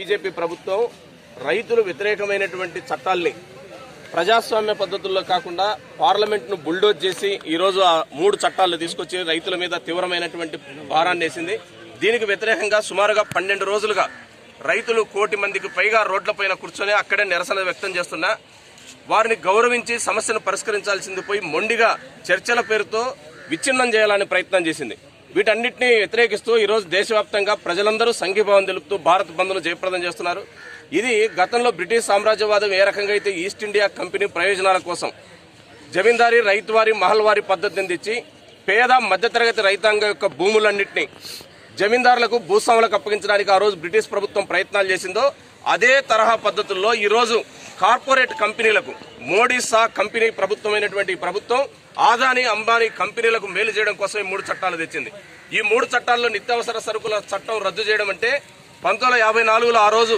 BJP ప్రభుత్వం రైతులు వ్యతిరేకమైనటువంటి చట్టాల్ని ప్రజాస్వామ్య పద్ధతుల్లో కాకుండా పార్లమెంట్ను బుల్డోజ్ చేసి ఈరోజు ఆ మూడు చట్టాలు తీసుకొచ్చి రైతుల మీద తీవ్రమైనటువంటి భారాన్ని వేసింది. దీనికి వ్యతిరేకంగా సుమారుగా పన్నెండు రోజులుగా రైతులు కోటి మందికి పైగా రోడ్లపైన కూర్చొని అక్కడే నిరసన వ్యక్తం చేస్తున్నా. వారిని గౌరవించి సమస్యను పరిష్కరించాల్సింది పోయి మొండిగా చర్చల పేరుతో విచ్ఛిన్నం చేయాలని ప్రయత్నం చేసింది. వీటన్నిటిని వ్యతిరేకిస్తూ ఈరోజు దేశవ్యాప్తంగా ప్రజలందరూ సంఘీభావం తెలుపుతూ భారత్ బంద్ను జయప్రదం చేస్తున్నారు. ఇది గతంలో బ్రిటిష్ సామ్రాజ్యవాదం ఏ రకంగా అయితే ఈస్ట్ ఇండియా కంపెనీ ప్రయోజనాల కోసం జమీందారీ రైతువారి మహల్వారి పద్ధతిని తెచ్చి పేద మధ్యతరగతి రైతాంగం యొక్క భూములన్నింటినీ జమీందారులకు భూస్వాములకు అప్పగించడానికి ఆ రోజు బ్రిటిష్ ప్రభుత్వం ప్రయత్నాలు చేసిందో అదే తరహా పద్ధతుల్లో ఈరోజు కార్పొరేట్ కంపెనీలకు మోడీ సా కంపెనీ ప్రభుత్వమైనటువంటి ప్రభుత్వం ఆదాని అంబానీ కంపెనీలకు మేలు చేయడం కోసం ఈ మూడు చట్టాలు తెచ్చింది. ఈ మూడు చట్టాల్లో నిత్యావసర సరుకుల చట్టం రద్దు చేయడం అంటే పంతొమ్మిది వందల యాభై నాలుగులో ఆ రోజు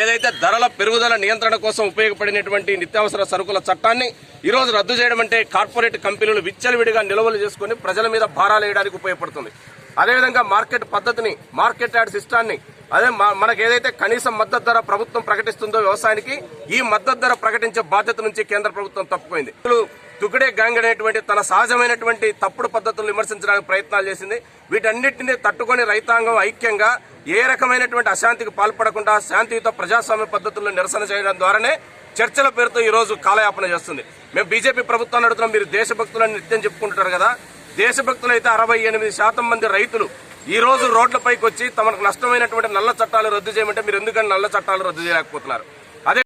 ఏదైతే ధరల పెరుగుదల నియంత్రణ కోసం ఉపయోగపడినటువంటి నిత్యావసర సరుకుల చట్టాన్ని ఈరోజు రద్దు చేయడం అంటే కార్పొరేట్ కంపెనీలు విచ్చలవిడిగా నిల్వలు చేసుకుని ప్రజల మీద భారాలు వేయడానికి ఉపయోగపడుతుంది. అదేవిధంగా మార్కెట్ పద్ధతిని మార్కెట్ యార్డ్ సిస్టాన్ని అదే మనకు ఏదైతే కనీస మద్దతు ధర ప్రభుత్వం ప్రకటిస్తుందో వ్యవసాయానికి ఈ మద్దతు ధర ప్రకటించే బాధ్యత నుంచి కేంద్ర ప్రభుత్వం తప్పుపోయింది తుకుడే తుగడే గ్యాంగ్ అనేటువంటి తన సహజమైనటువంటి తప్పుడు పద్ధతులను విమర్శించడానికి ప్రయత్నాలు చేసింది. వీటన్నిటిని తట్టుకొని రైతాంగం ఐక్యంగా ఏ రకమైనటువంటి అశాంతికి పాల్పడకుండా శాంతియుత ప్రజాస్వామ్య పద్ధతుల్లో నిరసన చేయడం ద్వారానే చర్చల పేరుతో ఈ రోజు కాలయాపన చేస్తుంది. మేము బీజేపీ ప్రభుత్వాన్ని అడుగుతున్నాం మీరు దేశభక్తులని నిత్యం చెప్పుకుంటారు కదా. దేశభక్తులు అయితే అరవై ఎనిమిది శాతం మంది రైతులు ఈ రోజు రోడ్లపైకి వచ్చి తమకు నష్టమైనటువంటి నల్ల చట్టాలు రద్దు చేయమంటే మీరు ఎందుకంటే నల్ల చట్టాలు రద్దు చేయలేకపోతున్నారు?